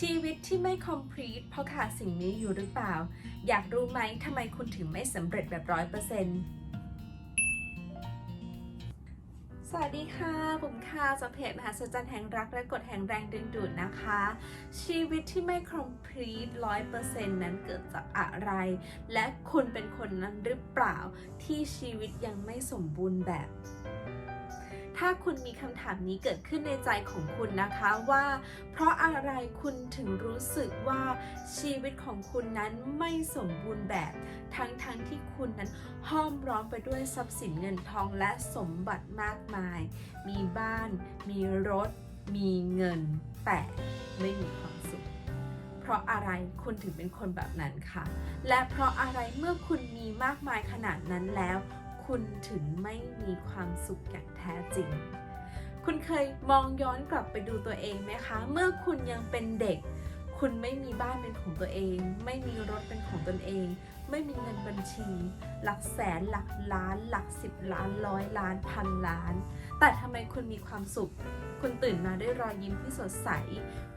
ชีวิตที่ไม่ complete เพราะขาดสิ่งนี้อยู่หรือเปล่า อยากรู้ไหมทำไมคุณถึงไม่สำเร็จแบบร้อยเปอร์เซ็นต์สวัสดีค่ะผมค่ะจากเพจมหาสจรรย์แห่งรักและกฎแห่งแรงดึงดูดนะคะ ชีวิตที่ไม่ complete ร้อยเปอร์เซ็นต์นั้นเกิดจากอะไร และคุณเป็นคนนั้นหรือเปล่าที่ชีวิตยังไม่สมบูรณ์แบบ ถ้าคุณมีคำถามนี้เกิดขึ้นในใจของคุณนะคะว่า เพราะอะไรคุณถึงรู้สึกว่าชีวิตของคุณนั้นไม่สมบูรณ์แบบ ทั้งๆทที่คุณนั้นห้อมร้อมไปด้วยทรัพย์สินเงินทองและสมบัติมากมาย มีบ้าน มีรถ มีเงิน แต่ไม่มีความสุข เพราะอะไรคุณถึงเป็นคนแบบนั้นค่ะ และเพราะอะไรเมื่อคุณมีมากมายขนาดนั้นแล้ว คุณถึงไม่มีความสุขอย่างแท้จริง คุณเคยมองย้อนกลับไปดูตัวเองไหมคะ เมื่อคุณยังเป็นเด็ก คุณไม่มีบ้านเป็นของตัวเอง ไม่มีรถเป็นของตนเอง ไม่มีเงินบัญชี หลักแสนหลักล้าน หลักสิบล้านร้อยล้านพันล้าน แต่ทำไมคุณมีความสุขคุณตื่นมาด้วยรอยยิ้มที่สดใส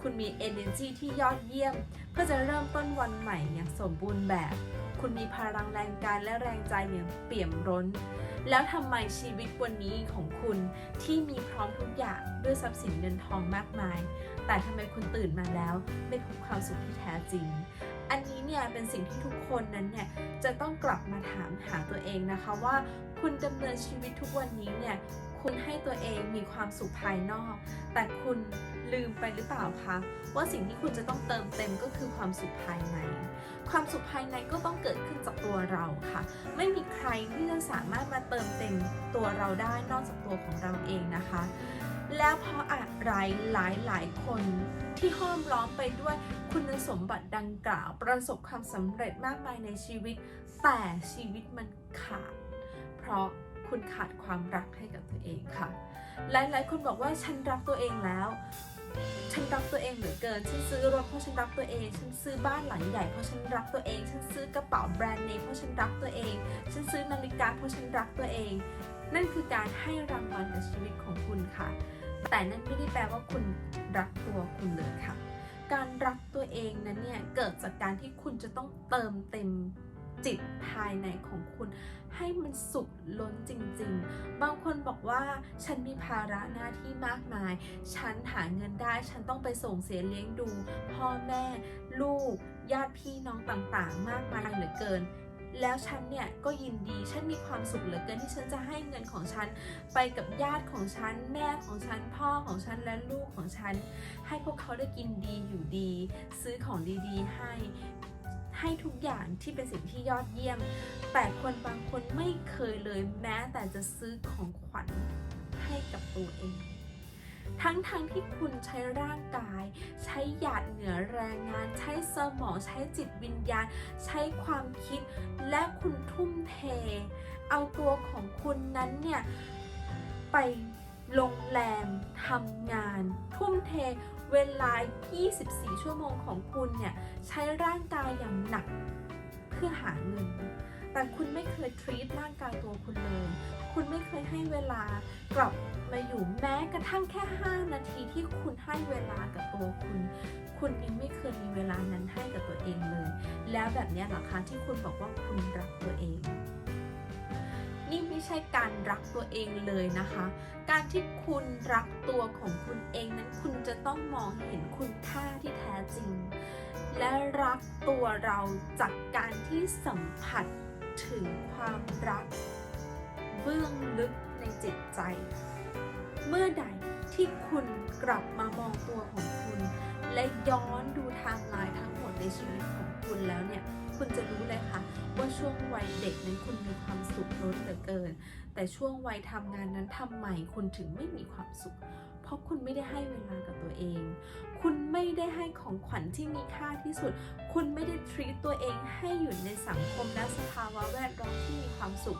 คุณมี energy ที่ยอดเยี่ยม เพื่อจะเริ่มต้นวันใหม่อย่างสมบูรณ์แบบ คุณมีพลังแรงกายและแรงใจอย่างเปี่ยมร้น แล้วทำไมชีวิตวันนี้ของคุณที่มีพร้อมทุกอย่างด้วยทรัพย์สินเงินทองมากมาย แต่ทำไมคุณตื่นมาแล้ว ไม่พบความสุขที่แท้จริง อันนี้เนี่ยเป็นสิ่งที่ทุกคนนั้นเนี่ยจะต้องกลับมาถามหาตัวเองนะคะว่า คุณดำเนินชีวิตทุกวันนี้เนี่ยคุณให้ตัวเองมีความสุขภายนอก แต่คุณ ลืมไปหรือเปล่าคะว่าสิ่งที่คุณจะต้องเติมเต็มก็คือความสุขภายใน ความสุขภายในก็ต้องเกิดขึ้นจากตัวเราค่ะ ไม่มีใครที่จะสามารถมาเติมเต็มตัวเราได้นอกจากตัวของเราเองนะคะ แล้วเพราะอะไรหลายหลายคนที่ห้อมล้อมไปด้วยคุณสมบัติดังกล่าว ประสบความสำเร็จมากมายในชีวิต แต่ชีวิตมันขาด เพราะคุณขาดความรักให้กับตัวเองค่ะ หลายๆคนบอกว่าฉันรักตัวเองแล้ว ฉันรักตัวเองเหลือเกิน ฉันซื้อรถเพราะฉันรักตัวเอง ฉันซื้อบ้านหลังใหญ่เพราะฉันรักตัวเอง ฉันซื้อกระเป๋าแบรนด์เนมเพราะฉันรักตัวเอง ฉันซื้อนาฬิกาเพราะฉันรักตัวเอง นั่นคือการให้รางวัลกับชีวิตของคุณค่ะ แต่นั่นไม่ได้แปลว่าคุณรักตัวคุณเลยค่ะ การรักตัวเองนั้นเนี่ยเกิดจากการที่คุณจะต้องเติมเต็ม จิตภายในของคุณให้มันสุขล้นจริงๆ บางคนบอกว่าฉันมีภาระหน้าที่มากมาย ฉันหาเงินได้ ฉันต้องไปส่งเสียเลี้ยงดู พ่อแม่ ลูก ญาติพี่น้องต่างๆ มากมายเหลือเกิน แล้วฉันเนี่ยก็ยินดี ฉันมีความสุขเหลือเกินที่ฉันจะให้เงินของฉัน ไปกับญาติของฉัน แม่ของฉัน พ่อของฉัน และลูกของฉัน ให้พวกเขาได้กินดีอยู่ดี ซื้อของดีๆ ให้ ให้ทุกอย่างที่เป็นสิ่งที่ยอดเยี่ยม แต่คนบางคนไม่เคยเลยแม้แต่จะซื้อของขวัญให้กับตัวเอง ทั้งๆทที่คุณใช้ร่างกาย ใช้หยาดเหงื่อแรงงาน ใช้สมอง ใช้จิตวิญญาณ ใช้ความคิด และคุณทุ่มเท เอาตัวของคุณนั้นเนี่ย ไปลงแรงทำงาน ทุ่มเท เวลา 24 ชั่วโมงของคุณเนี่ยใช้ร่างกายอย่างหนักเพื่อหาเงิน แต่คุณไม่เคยทรีตร่างกายตัวคุณเลย คุณไม่เคยให้เวลากลับมาอยู่แม้กระทั่งแค่ 5 นาทีที่คุณให้เวลากับตัวคุณ คุณยังไม่เคยมีเวลานั้นให้กับตัวเองเลย แล้วแบบนี้เหรอคะที่คุณบอกว่าคุณรักตัว นี่ไม่ใช่การรักตัวเองเลยนะคะ การที่คุณรักตัวของคุณเองนั้นคุณจะต้องมองเห็นคุณค่าที่แท้จริง และรักตัวเราจากการที่สัมผัสถึงความรัก เบื้องลึกในจิตใจ เมื่อใดที่คุณกลับมามองตัวของคุณ และย้อนดูไทม์ไลน์ทั้งหมดในชีวิตของคุณแล้วเนี่ย คุณจะรู้เลยค่ะ ว่าช่วงวัยเด็กนั้นคุณมีความสุขล้นเหลือเกิน แต่ช่วงวัยทำงานนั้นทำไมคุณถึงไม่มีความสุข เพราะคุณไม่ได้ให้เวลากับตัวเอง คุณไม่ได้ให้ของขวัญที่มีค่าที่สุด คุณไม่ได้ทรีตตัวเองให้อยู่ในสังคมและสภาวะแวดล้อมที่มีความสุข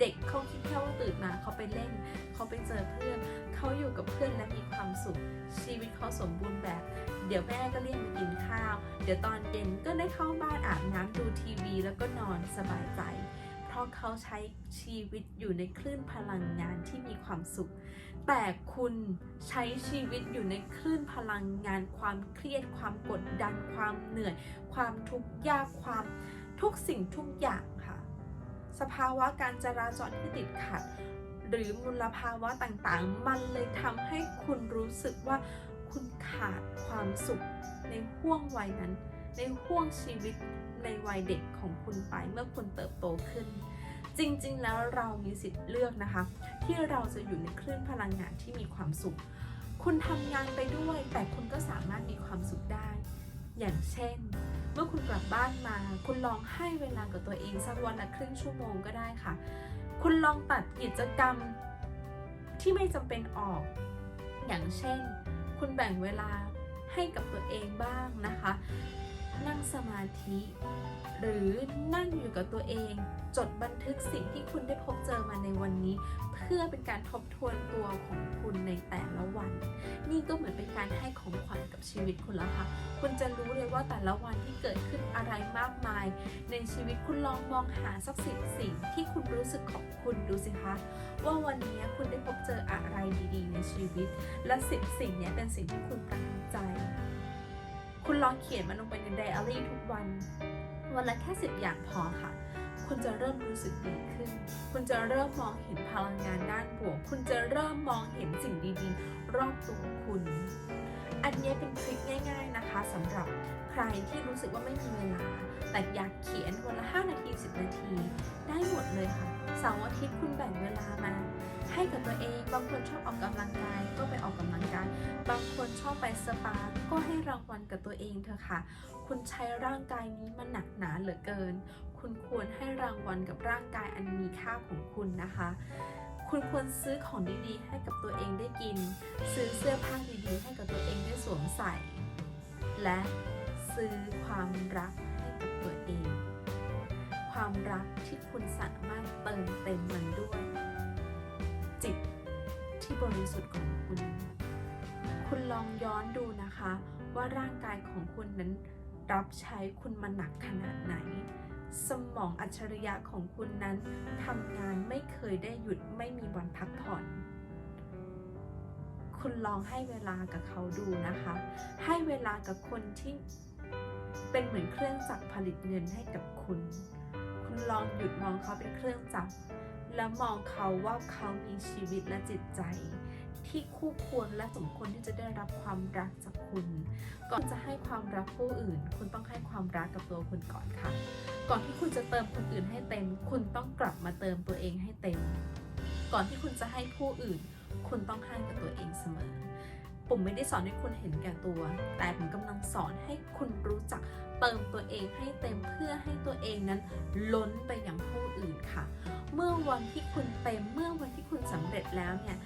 เด็กเขาคิดแค่ว่าตื่นมาเขาไปเล่น เขาไปเจอเพื่อน เขาอยู่กับเพื่อนและมีความสุข ชีวิตเขาสมบูรณ์แบบ เดี๋ยวแม่ก็เรียกมากินข้าว เดี๋ยวตอนเย็นก็ได้เข้าบ้านอาบน้ำดูทีวี แล้วก็นอนสบายใจ เพราะเขาใช้ชีวิตอยู่ในคลื่นพลังงานที่มีความสุข แต่คุณใช้ชีวิตอยู่ในคลื่นพลังงาน ความเครียด ความกดดัน ความเหนื่อย ความทุกข์ยาก ความทุกสิ่งทุกอย่าง สภาวะการจราจรที่ติดขัด หรือมลภาวะต่างๆ มันเลยทำให้คุณรู้สึกว่าคุณขาดความสุขในห่วงวัยนั้น ในห่วงชีวิตในวัยเด็กของคุณไปเมื่อคุณเติบโตขึ้น จริงๆ แล้วเรามีสิทธิ์เลือกนะคะ ที่เราจะอยู่ในคลื่นพลังงานที่มีความสุข คุณทำงานไปด้วย แต่คุณก็สามารถมีความสุขได้ อย่างเช่น เมื่อคุณกลับบ้านมา คุณลองให้เวลากับตัวเองสักวันละครึ่งชั่วโมงก็ได้ค่ะ คุณลองตัดกิจกรรมที่ไม่จำเป็นออก อย่างเช่น คุณแบ่งเวลาให้กับตัวเองบ้างนะคะ นั่งสมาธิ หรือนั่งอยู่กับตัวเอง จดบันทึกสิ่งที่คุณได้พบเจอมาในวันนี้ เพื่อเป็นการทบทวนตัวของ คุณในแต่ละวัน นี่ก็เหมือนเป็นการให้ของขวัญกับชีวิตคุณแล้วค่ะ คุณจะรู้เลยว่าแต่ละวันที่เกิดขึ้นอะไรมากมาย ในชีวิตคุณลองมองหาสักสิบสิ่งที่คุณรู้สึกขอบคุณดูสิคะ ว่าวันนี้คุณได้พบเจออะไรดี ๆ ในชีวิต และสิบสิ่งนี้เป็นสิ่งที่คุณประทับใจ คุณลองเขียนมันลงไปในไดอารี่ทุกวัน วันละแค่สิบอย่างพอค่ะ คุณจะเริ่มรู้สึกดีขึ้น คุณจะเริ่มมองเห็นพลังงานด้านบวก คุณจะเริ่มมองเห็นสิ่งดีๆ รอบตัวคุณ อันนี้เป็นทริคง่าย ๆนะคะสำหรับใครที่รู้สึกว่าไม่มีเวลา แต่อยากเขียนวันละ 5 นาที 10 นาที ได้หมดเลยค่ะเสาร์อาทิตย์คุณแบ่งเวลามา ให้กับตัวเอง บางคนชอบออกกำลังกายก็ไปออกกำลังกาย บางคนชอบไปสปา ก็ให้รางวัลกับตัวเองเถอะค่ะ คุณใช้ร่างกายนี้มาหนักหนาเหลือเกิน คุณควรให้รางวัลกับร่างกายอันมีค่าของคุณนะคะ คุณควรซื้อของดีๆ ให้กับตัวเองได้กิน ซื้อเสื้อผ้าดีๆ ให้กับตัวเองได้สวมใส่ และซื้อความรักให้กับตัวเอง ความรักที่คุณสามารถเติมเต็มมันด้วย ที่บริสุทธิ์ของคุณ คุณลองย้อนดูนะคะ ว่าร่างกายของคุณนั้นรับใช้คุณมาหนักขนาดไหน สมองอัจฉริยะของคุณนั้นทำงานไม่เคยได้หยุดไม่มีวันพักผ่อนคุณลองให้เวลากับเขาดูนะคะ ให้เวลากับคนที่เป็นเหมือนเครื่องจักรผลิตเงินให้กับคุณ คุณลองหยุดมองเขาเป็นเครื่องจักร และมองเขาว่าเขามีชีวิตและจิตใจ ที่คู่ควรและสมควรที่จะได้รับความรักจากคุณ ก่อนจะให้ความรักผู้อื่น คุณต้องให้ความรักกับตัวคุณก่อนค่ะ ก่อนที่คุณจะเติมคนอื่นให้เต็ม คุณต้องกลับมาเติมตัวเองให้เต็ม ก่อนที่คุณจะให้ผู้อื่น คุณต้องให้กับตัวเองเสมอ ผมไม่ได้สอนให้คุณเห็นแก่ตัว แต่ผมกำลังสอนให้คุณรู้จักเติมตัวเองให้เต็มเพื่อให้ตัวเองนั้นล้นไปอย่างผู้อื่นค่ะ เมื่อวันที่คุณเต็มเมื่อวันที่คุณสำเร็จแล้วเนี่ย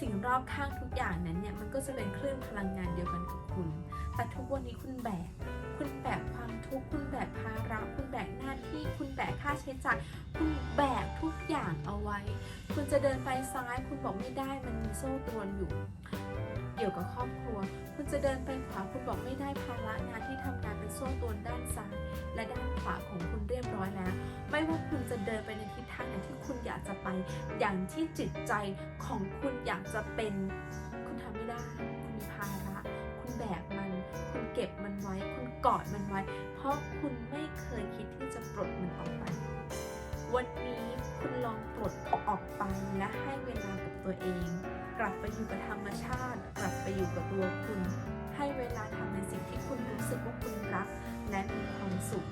สิ่งรอบข้างทุกอย่างนั้นเนี่ยมันก็จะเป็นคลื่นพลังงานเดียวกันกับคุณ แต่ทุกวันนี้คุณแบก คุณแบกความทุกข์ คุณแบกภาระ คุณแบกหน้าที่ คุณแบกค่าใช้จ่าย คุณแบกทุกอย่างเอาไว้ คุณจะเดินไปซ้าย คุณบอกไม่ได้ มันมีโซ่ตรวนอยู่ เกี่ยวกับครอบครัว คุณจะเดินไปขวาคุณบอกไม่ได้ภาระงานที่ทำงานเป็นโซ่ตรวด้านซ้ายและด้านขวาของคุณเรียบร้อยแล้ว ไม่ว่าคุณจะเดินไปในทิศทางไหนที่คุณอยากจะไป อย่างที่จิตใจของคุณอยากจะเป็น คุณทำไม่ได้ คุณมีภาระ คุณแบกมัน คุณเก็บมันไว้ คุณกอดมันไว้ เพราะคุณไม่เคยคิดที่จะปลดมันออกไป วันนี้คุณลองปลดออกไปและให้เวลากับตัวเอง กลับไปอยู่กับธรรมชาติ กลับไปอยู่กับตัวคุณ ให้เวลาทำในสิ่งที่คุณรู้สึกว่าคุณรัก และมีความสุข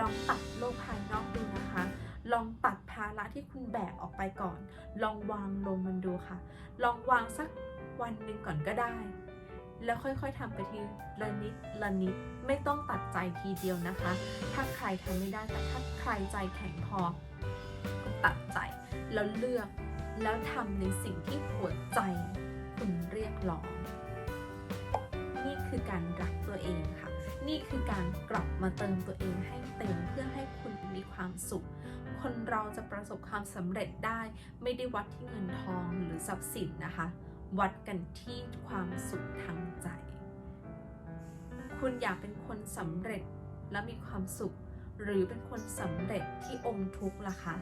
ลองตัดโลกภายนอกดูนะคะ ลองตัดภาระที่คุณแบกออกไปก่อน ลองวางลงมันดูค่ะ ลองวางสักวันหนึ่งก่อนก็ได้ แล้วค่อยๆทำไปทีละนิดละนิด ไม่ต้องตัดใจทีเดียวนะคะ ถ้าใครทำไม่ได้แต่ถ้าใครใจแข็งพอตัดใจแล้วเลือก แล้วทำในสิ่งที่หัวใจคุณเรียกร้อง นี่คือการรักตัวเองค่ะ นี่คือการกลับมาเติมตัวเองให้เต็มเพื่อให้คุณมีความสุข คนเราจะประสบความสำเร็จได้ ไม่ได้วัดที่เงินทองหรือทรัพย์สินนะคะ วัดกันที่ความสุขทางใจ คุณอยากเป็นคนสำเร็จและมีความสุข หรือเป็นคนสำเร็จที่อมทุกข์ล่ะคะ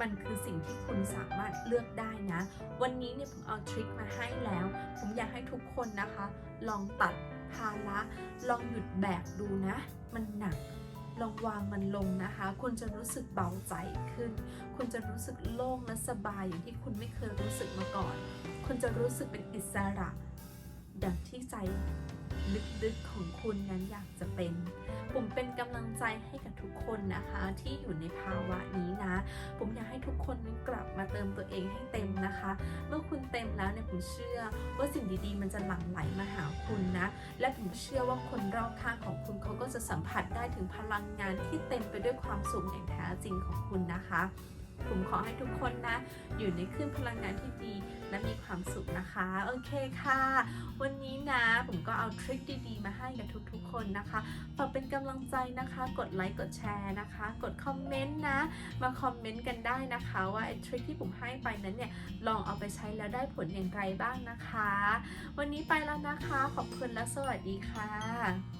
มันคือสิ่งที่คุณสามารถเลือกได้นะ วันนี้เนี่ยผมเอาทริคมาให้แล้ว ผมอยากให้ทุกคนนะคะ ลองตัดภาระลองหยุดแบกดูนะ มันหนักลองวางมันลงนะคะ คุณจะรู้สึกเบาใจขึ้น คุณจะรู้สึกโล่งและสบายอย่างที่คุณไม่เคยรู้สึกมาก่อน คุณจะรู้สึกเป็นอิสระ ดังที่ใจลึกๆของคุณนั้นอยากจะเป็น ผมเป็นกำลังใจให้กับทุกคนนะคะ ที่อยู่ในภาวะนี้นะ ผมอยากให้ทุกคนนั้นกลับมาเติมตัวเองให้เต็มนะคะ เมื่อคุณเต็มแล้วเนี่ยผมเชื่อว่าสิ่งดีๆ มันจะหลั่งไหลมาหาคุณนะ และผมเชื่อว่าคนรอบข้างของคุณเขาก็จะสัมผัสได้ถึงพลังงานที่เต็มไปด้วยความสุขอย่างแท้จริงของคุณนะคะ ผมขอให้ทุกคนนะ อยู่ในคลื่นพลังงานที่ดีและมีความสุขนะคะ โอเคค่ะ วันนี้นะผมก็เอาทริคดีๆ มาให้กับทุกๆ คนนะคะฝากเป็นกำลังใจนะคะ กดไลค์กดแชร์นะคะ กดคอมเมนต์นะ มาคอมเมนต์กันได้นะคะ ว่าไอ้ทริคที่ผมให้ไปนั้นเนี่ยลองเอาไปใช้แล้วได้ผลอย่างไรบ้างนะคะ วันนี้ไปแล้วนะคะ ขอบคุณและสวัสดีค่ะ